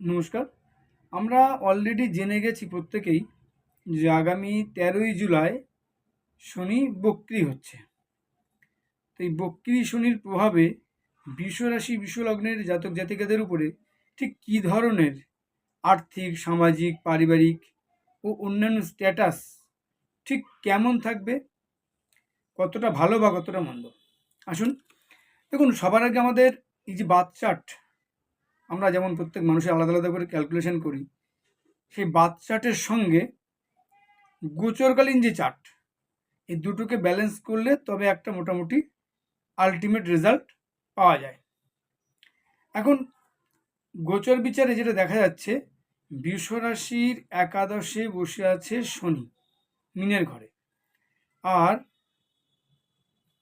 নমস্কার। আমরা অলরেডি জেনে গেছি প্রত্যেকেই যে আগামী তেরোই জুলাই শনি বক্রি হচ্ছে। তো এই বক্রি শনির প্রভাবে বিশ্বরাশি বিশ্বলগ্নের জাতক জাতিকাদের উপরে ঠিক কী ধরনের আর্থিক, সামাজিক, পারিবারিক ও অন্যান্য স্ট্যাটাস ঠিক কেমন থাকবে? কতটা ভালো বা কতটা মন্দ? আসুন, দেখুন, সবার আগে আমাদের এই যে বাদ চার্ট আমরা যেমন প্রত্যেক মানুষের আলাদা আলাদা করে ক্যালকুলেশন করি, সেই বাদ চার্টের সঙ্গে গোচরকালীন যে চার্ট এই দুটোকে ব্যালেন্স করলে তবে একটা মোটামুটি আলটিমেট রেজাল্ট পাওয়া যায়। এখন গোচর বিচারে যেটা দেখা যাচ্ছে বিশ্বরাশির একাদশে বসে আছে শনি, মিনের ঘরে। আর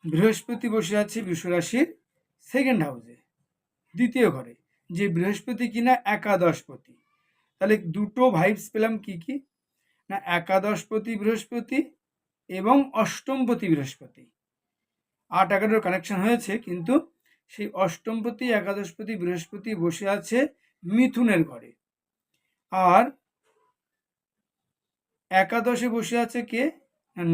বৃহস্পতি বসে আছে বিশ্বরাশির সেকেন্ড হাউসে দ্বিতীয় ঘরে। যে বৃহস্পতি কিনা একাদশপতি। তাহলে দুটো ভাইবস পেলাম কি কি? না, একাদশপতি বৃহস্পতি এবং অষ্টমপতি বৃহস্পতি। আট এগারোর কানেকশন হয়েছে, কিন্তু সেই অষ্টমপতি, একাদশপতি, বৃহস্পতি বসে আছে মিথুনের ঘরে। আর একাদশে বসে আছে কে?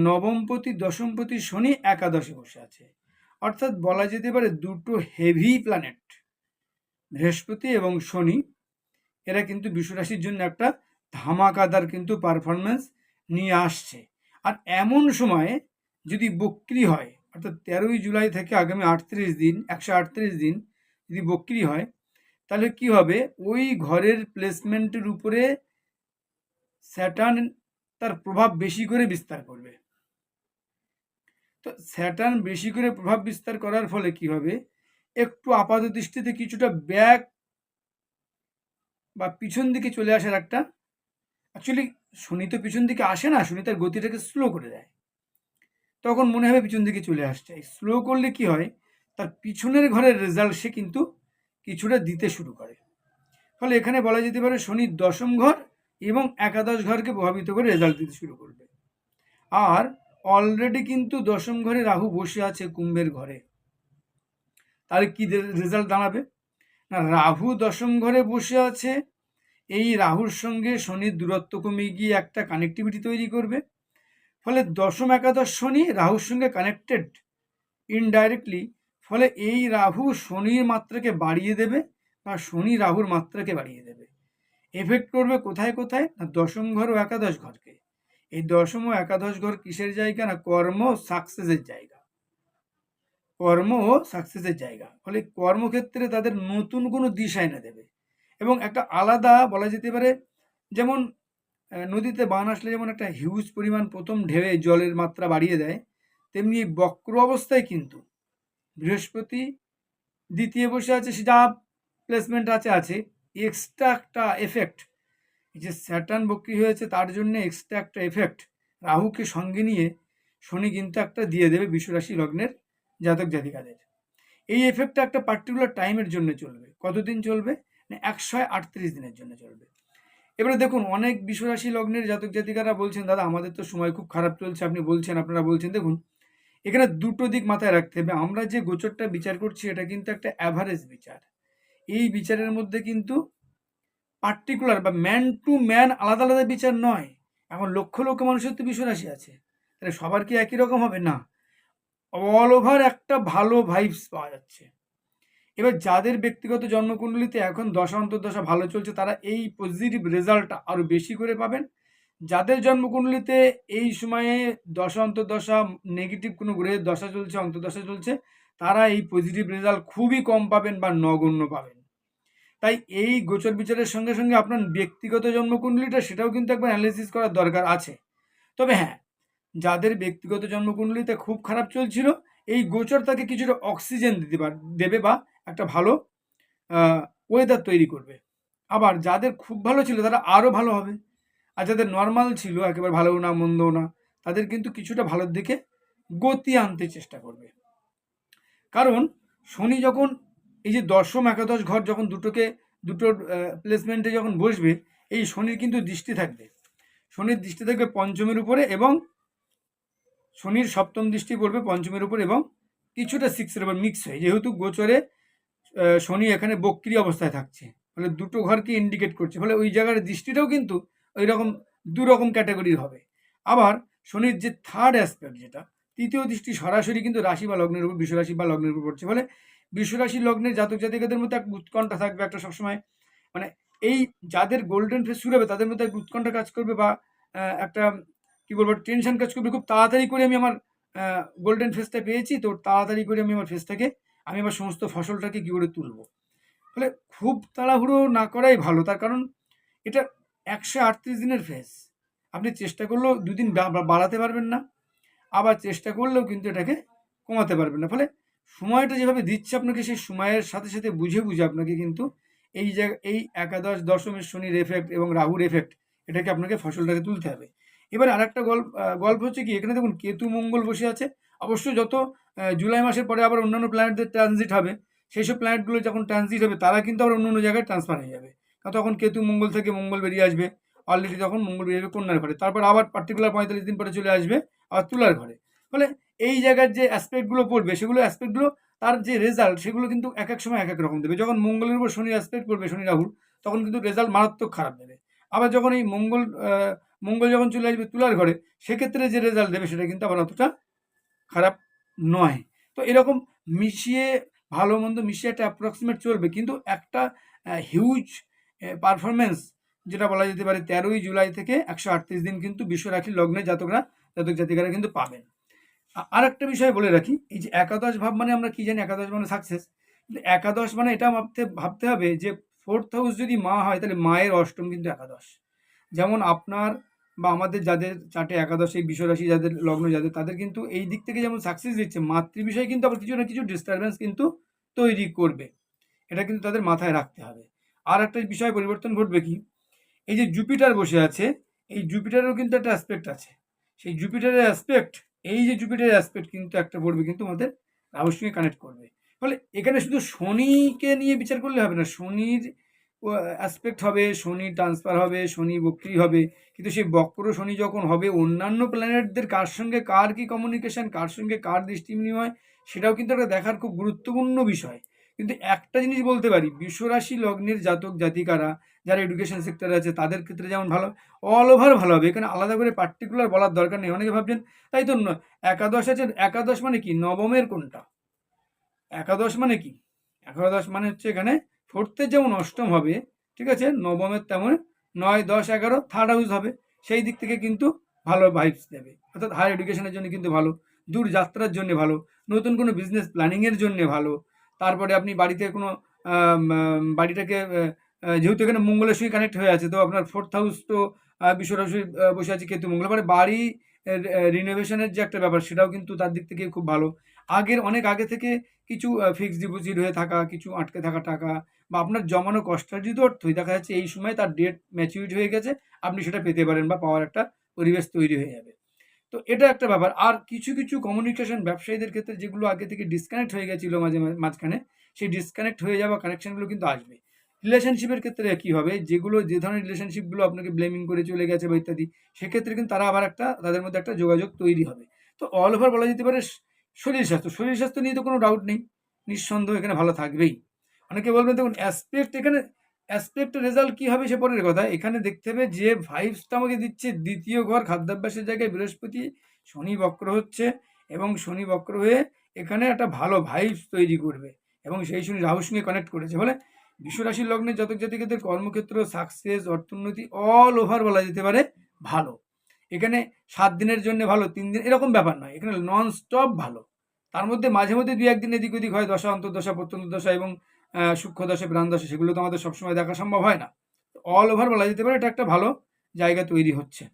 নবমপতি, দশমপতি, শনি একাদশে বসে আছে। অর্থাৎ বলা যেতে পারে দুটো হেভি প্ল্যানেট বৃহস্পতি এবং শনি, এরা কিন্তু বিশ্বরাশির জন্য একটা ধামাকাদার কিন্তু পারফরমেন্স নিয়ে আসছে। আর এমন সময়ে যদি বক্রি হয়, অর্থাৎ তেরোই জুলাই থেকে আগামী আটত্রিশ দিন, একশো আটত্রিশ দিন যদি বক্রি হয়, তাহলে কি হবে? ওই ঘরের প্লেসমেন্টের উপরে স্যাটার্ন তার প্রভাব বেশি করে বিস্তার করবে। তো স্যাটার্ন বেশি করে প্রভাব বিস্তার করার ফলে কি হবে? একটু আপাত দৃষ্টিতে কিছুটা ব্যাক বা পিছন দিকে চলে আসার একটা অ্যাকচুয়ালি শনি তো পিছন দিকে আসে না, শনি তার গতিটাকে স্লো করে দেয়। তখন মনে হবে পিছন দিকে চলে আসছে। স্লো করলে কি হয়? তার পিছনের ঘরের রেজাল্ট সে কিন্তু কিছুটা দিতে শুরু করে। ফলে এখানে বলা যেতে পারে শনির দশম ঘর এবং একাদশ ঘরকে প্রভাবিত করে রেজাল্ট দিতে শুরু করবে। আর অলরেডি কিন্তু দশম ঘরে রাহু বসে আছে কুম্ভের ঘরে। তাহলে কি রেজাল্ট দাঁড়াবে? না, রাহু দশম ঘরে বসে আছে। এই রাহুর সঙ্গে শনির দূরত্ব কমে গিয়ে একটা কানেক্টিভিটি তৈরি করবে। ফলে দশম একাদশ শনি রাহুর সঙ্গে কানেক্টেড ইনডাইরেক্টলি ফলে এই রাহু শনির মাত্রাকে বাড়িয়ে দেবে বা শনি রাহুর মাত্রাকে বাড়িয়ে দেবে। এফেক্ট করবে কোথায় কোথায়? না, দশম ঘর ও একাদশ ঘরকে। এই দশম ও একাদশ ঘর কিসের জায়গা? না, কর্ম সাকসেসের জায়গা। কর্ম সাকসেসের জায়গা। ফলে কর্মক্ষেত্রে তাদের নতুন কোনো দিশা এনে দেবে। এবং একটা আলাদা বলা যেতে পারে, যেমন নদীতে বান আসলে যেমন একটা হিউজ পরিমাণ প্রথম ঢেউয়ে জলের মাত্রা বাড়িয়ে দেয়, তেমনি বক্র অবস্থায় কিন্তু বৃহস্পতি দ্বিতীয় বসে আছে সেটা প্লেসমেন্ট আছে আছে। এক্সট্রা একটা এফেক্ট যে স্যাটার্ন বক্রি হয়েছে, তার জন্য এক্সট্রা একটা এফেক্ট রাহুকে সঙ্গে নিয়ে শনি কিন্তু একটা দিয়ে দেবে, বিশ্বরাশি লগ্নের জাতক জাতিকাদের। এই এফেক্টটা একটা পার্টিকুলার টাইমের জন্য চলবে। কতদিন চলবে? না, একশো আটত্রিশ দিনের জন্য চলবে। এবারে দেখুন, অনেক বিশ্বরাশি লগ্নের জাতক জাতিকারা বলছেন, দাদা, আমাদের তো সময় খুব খারাপ চলছে। আপনি বলছেন, আপনারা বলছেন, দেখুন, এখানে দুটো দিক মাথায় রাখতে হবে। আমরা যে গোচরটা বিচার করছি, এটা কিন্তু একটা অ্যাভারেজ বিচার। এই বিচারের মধ্যে কিন্তু পার্টিকুলার বা ম্যান টু ম্যান আলাদা আলাদা বিচার নয়। এখন লক্ষ লক্ষ মানুষের তো বিশ্বরাশি আছে। তাহলে সবার কি একই রকম হবে? না। অল ওভার একটা ভালো ভাইবস পাওয়া যাচ্ছে। এবার যাদের ব্যক্তিগত জন্মকুণ্ডলিতে এখন দশা অন্তর্দশা ভালো চলছে, তারা এই পজিটিভ রেজাল্টটা আরও বেশি করে পাবেন। যাদের জন্মকুণ্ডলিতে এই সময়ে দশা অন্তর্দশা নেগেটিভ কোনো গ্রহের দশা চলছে, অন্তর্দশা চলছে, তারা এই পজিটিভ রেজাল্ট খুবই কম পাবেন বা নগণ্য পাবেন। তাই এই গোচর বিচারের সঙ্গে সঙ্গে আপনার ব্যক্তিগত জন্মকুণ্ডলিটা সেটাও কিন্তু একবার অ্যানালিসিস করার দরকার আছে। তবে হ্যাঁ যাদের ব্যক্তিগত জন্মকুণ্ডলিতে খুব খারাপ চলছিল, এই গোচর তাকে কিছুটা অক্সিজেন দিতে পার দেবে বা একটা ভালো ওয়েদার তৈরি করবে। আবার যাদের খুব ভালো ছিল তারা আরও ভালো হবে। আর যাদের নর্মাল ছিল, একেবারে ভালো না মন্দও না, তাদের কিন্তু কিছুটা ভালোর দিকে গতি আনতে চেষ্টা করবে। কারণ শনি যখন এই যে দশম একাদশ ঘর যখন দুটোকে দুটোর প্লেসমেন্টে যখন বসবে, এই শনির কিন্তু দৃষ্টি থাকবে। শনির দৃষ্টি থাকবে পঞ্চমের উপরে এবং শনির সপ্তম দৃষ্টি পড়বে পঞ্চমের উপর এবং কিছুটা সিক্সের উপর মিক্স হয়, যেহেতু গোচরে শনি এখানে বক্রি অবস্থায় থাকছে। ফলে দুটো ঘরকে ইন্ডিকেট করছে। ফলে ওই জায়গার দৃষ্টিটাও কিন্তু ওই রকম দু রকম ক্যাটাগরির হবে। আবার শনির যে থার্ড অ্যাসপেক্ট যেটা, তৃতীয় দৃষ্টি সরাসরি কিন্তু রাশি বা লগ্নের উপর বিশ্বরাশি বা লগ্নের উপর পড়ছে। ফলে বিশ্বরাশি লগ্নের জাতক জাতিকাদের মধ্যে এক উৎকণ্ঠা থাকবে একটা সবসময়। মানে এই যাদের গোল্ডেন ফেস শুরু হবে, তাদের মধ্যে এক উৎকণ্ঠা কাজ করবে বা একটা কি বলব টেনশন কাজ করবে। খুব তাড়াতাড়ি করে আমি আমার গোল্ডেন ফেসটা পেয়েছি। তো তাড়াতাড়ি করে আমি আমার ফেসটাকে আমি আমার সমস্ত ফসলটাকে কী করে তুলবো। ফলে খুব তাড়াহুড়ো না করাই ভালো। তার কারণ এটা একশো আটত্রিশ দিনের ফেস আপনি চেষ্টা করলেও দুদিন বাড়াতে পারবেন না। আবার চেষ্টা করলেও কিন্তু এটাকে কমাতে পারবেন না। ফলে সময়টা যেভাবে দিচ্ছে আপনাকে, সেই সময়ের সাথে সাথে বুঝে বুঝে আপনাকে কিন্তু এই জায়গা, এই একাদশ, দশমের শনির এফেক্ট এবং রাহুর এফেক্ট এটাকে আপনাকে ফসলটাকে তুলতে হবে। এবার আর একটা গল্প গল্প হচ্ছে কি, এখানে দেখুন কেতু মঙ্গল বসে আছে। অবশ্যই যত জুলাই মাসের পরে আবার অন্যান্য প্ল্যানেটদের ট্রানজিট হবে সেই সব প্ল্যানেটগুলো যখন ট্রানজিট হবে, তারা কিন্তু আবার অন্য অন্য জায়গায় ট্রান্সফার হয়ে যাবে। কারণ তখন কেতু মঙ্গল থেকে মঙ্গল বেরিয়ে আসবে অলরেডি তখন মঙ্গল বেরিয়ে যাবে কন্যার ঘরে। তারপর আবার পার্টিকুলার পঁয়তাল্লিশ দিন পরে চলে আসবে, আবার তুলার ঘরে। ফলে এই জায়গার যে অ্যাসপেক্টগুলো পড়বে, সেগুলো অ্যাসপেক্টগুলো তার যে রেজাল্ট সেগুলো কিন্তু এক এক সময় এক এক রকম দেবে। যখন মঙ্গলের উপর শনি অ্যাসপেক্ট পড়বে শনি রাহুর, তখন কিন্তু রেজাল্ট মারাত্মক খারাপ দেবে। আবার যখন এই মঙ্গল মঙ্গল যখন চলে আসবে তুলার ঘরে, সেক্ষেত্রে যে রেজাল্ট দেবে সেটা কিন্তু আবার অতটা খারাপ নয়। তো এরকম মিশিয়ে, ভালো মন্দ মিশিয়ে একটা অ্যাপ্রক্সিমেট চলবে, কিন্তু একটা হিউজ পারফরমেন্স যেটা বলা যেতে পারে তেরোই জুলাই থেকে একশো আটত্রিশ দিন কিন্তু বিশ্বরাশি লগ্নে জাতকরা, জাতক জাতিকারা কিন্তু পাবেন। আর একটা বিষয় বলে রাখি, এই যে একাদশ ভাব মানে আমরা কি জানি, একাদশ মানে সাকসেস একাদশ মানে এটা ভাবতে ভাবতে হবে যে ফোর্থ হাউস যদি মা হয়, তাহলে মায়ের অষ্টম কিন্তু একাদশ। যেমন আপনার বা আমাদের যাদের চার্টে একাদশ বিশ্বরাশি যাদের লগ্ন যাদের, তাদের কিন্তু এই দিক থেকে যেমন সাকসেস দিচ্ছে মাতৃ বিষয়ে কিন্তু আবার কিছু না কিছু ডিস্টারবেন্স কিন্তু তৈরি করবে। এটা কিন্তু তাদের মাথায় রাখতে হবে। আর একটা বিষয় পরিবর্তন ঘটবে কি? এই যে জুপিটার বসে আছে, এই জুপিটারেরও কিন্তু একটা অ্যাসপেক্ট আছে। সেই জুপিটারের অ্যাসপেক্ট এই যে জুপিটারের অ্যাসপেক্ট কিন্তু একটা পড়বে কিন্তু আমাদের রাহুর সঙ্গে কানেক্ট করবে। ফলে এখানে শুধু শনিকে নিয়ে বিচার করলে হবে না, শনির অ্যাসপেক্ট হবে শনি ট্রান্সফার হবে, শনি বক্রি হবে। কিন্তু সেই বক্র শনি যখন হবে, অন্যান্য প্ল্যানেটদের কার সঙ্গে কার কি কমিউনিকেশন কার সঙ্গে কার দৃষ্টি বিনিময়, সেটাও কিন্তু একটা দেখার খুব গুরুত্বপূর্ণ বিষয়। কিন্তু একটা জিনিস বলতে পারি, বিশ্বরাশি লগ্নের জাতক জাতিকারা যারা এডুকেশন সেক্টরে আছে, তাদের ক্ষেত্রে যেমন ভালো অল ওভার ভালো হবে। এখানে আলাদা করে পার্টিকুলার বলার দরকার নেই, অনেকে ভাবছেন, তাই তো ন- একাদশ আছে, একাদশ মানে কি? নবমের কোনটা? একাদশ মানে কি? একাদশ মানে হচ্ছে এখানে ফোর্থের যেমন অষ্টম হবে, ঠিক আছে? নবমের তেমন নয়, দশ, এগারো থার্ড হাউস হবে। সেই দিক থেকে কিন্তু ভালো ভাইবস দেবে। অর্থাৎ হায়ার এডুকেশনের জন্য কিন্তু ভালো, দূর যাত্রার জন্য ভালো, নতুন কোনো বিজনেস প্ল্যানিংয়ের জন্য ভালো। তারপরে আপনি বাড়িতে কোনো বাড়িটাকে যেহেতু এখানে মঙ্গলের সঙ্গে কানেক্ট হয়ে আছে, তো আপনার ফোর্থ হাউস তো আহ, বসে আছে কেতু মঙ্গল বাড়ি রিনোভেশনের যে একটা ব্যাপার সেটাও কিন্তু তার দিক থেকে খুব ভালো। আগের অনেক আগে থেকে কিছু ফিক্সড ডিপোজিট হয়ে থাকা কিছু আটকে থাকা টাকা বা আপনার জমানো কষ্টার্জিত অর্থই দেখা যাচ্ছে এই সময় তার ডেট ম্যাচিউরিটি হয়ে গেছে আপনি সেটা পেতে পারেন বা পাওয়ার একটা পরিবেশ তৈরি হয়ে যাবে। তো এটা একটা ব্যাপার। আর কিছু কিছু কমিউনিকেশন ব্যবসায়ীদের ক্ষেত্রে যেগুলো আগে থেকে ডিসকানেক্ট হয়ে গেছিল মাঝে মাঝখানে সেই ডিসকানেক্ট হয়ে যাওয়া কানেকশনগুলো কিন্তু আসবে। রিলেশনশিপের ক্ষেত্রে কী হবে? যেগুলো, যে ধরনের রিলেশনশিপগুলো আপনাকে ব্লেমিং করে চলে গেছে বা ইত্যাদি, সেক্ষেত্রে কিন্তু তারা আবার একটা, তাদের মধ্যে একটা যোগাযোগ তৈরি হবে। তো অল ওভার বলা যেতে পারে শরীর স্বাস্থ্য। শরীর স্বাস্থ্য নিয়ে তো কোনো ডাউট নেই। নিঃসন্দেহ এখানে ভালো থাকবেই। অনেকে বলবেন, দেখুন অ্যাসপেক্ট এখানে অ্যাসপেক্ট রেজাল্ট কী হবে সে পরের কথা। এখানে দেখতে হবে যে ভাইবসটা আমাকে দিচ্ছে দ্বিতীয় ঘর, খাদ্যাভ্যাসের জায়গায় বৃহস্পতি, শনি বক্র হচ্ছে এবং শনি বক্র হয়ে এখানে একটা ভালো ভাইবস তৈরি করবে এবং সেই শনি রাহুর সঙ্গে কানেক্ট করেছে। বলে বিশ্বরাশির লগ্নে জাতক জাতিকাদের কর্মক্ষেত্র সাকসেস অর্থনীতি অল ওভার বলা যেতে পারে, ভালো। এখানে সাত দিনের জন্য ভালো, তিন দিন, এরকম ব্যাপার নয়। এখানে নন স্টপ ভালো। তার মধ্যে মাঝে মধ্যে দুই একদিন এদিক ওদিক হয়, দশা, অন্তর্দশা, প্রত্যন্ত দশা এবং সূক্ষ্ম দশা, প্রাণ দশা, সেগুলো তো আমাদের সবসময় দেখা সম্ভব হয় না। অল ওভার বলা যেতে পারে, এটা একটা ভালো জায়গা তৈরি হচ্ছে।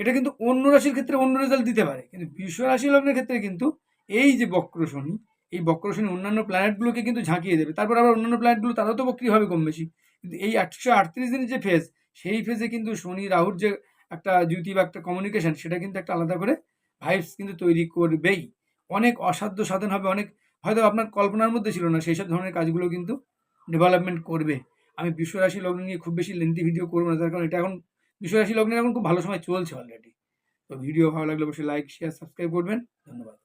এটা কিন্তু অন্য রাশির ক্ষেত্রে অন্য রেজাল্ট দিতে পারে, কিন্তু বিশ্ব রাশি লগ্নের ক্ষেত্রে কিন্তু এই যে বক্র শনি এই বক্র অন্যান্য প্ল্যানেটগুলোকে কিন্তু ঝাঁকিয়ে দেবে। তারপর আবার অন্যান্য প্ল্যানেটগুলো তারাও তো বক্রি হবে কম বেশি। কিন্তু এই একশো আটত্রিশ দিনের যে ফেজ সেই ফেজে কিন্তু শনি, রাহুর যে একটা জ্যোতি বা একটা কমিউনিকেশন সেটা কিন্তু একটা আলাদা করে ভাইবস কিন্তু তৈরি করবেই। অনেক অসাধ্য সাধন হবে, অনেক হয়তো আপনার কল্পনার মধ্যে ছিল না সেই সব ধরনের কাজগুলো কিন্তু ডেভেলপমেন্ট করবে। আমি বিশ্বরাশি লগ্ন নিয়ে খুব বেশি লেন্থি ভিডিও করব না, তার কারণ এটা এখন বিশ্বরাশি লগ্নের এখন খুব ভালো সময় চলছে অলরেডি তো ভিডিও ভালো লাগলে অবশ্যই লাইক শেয়ার সাবস্ক্রাইব করবেন। ধন্যবাদ।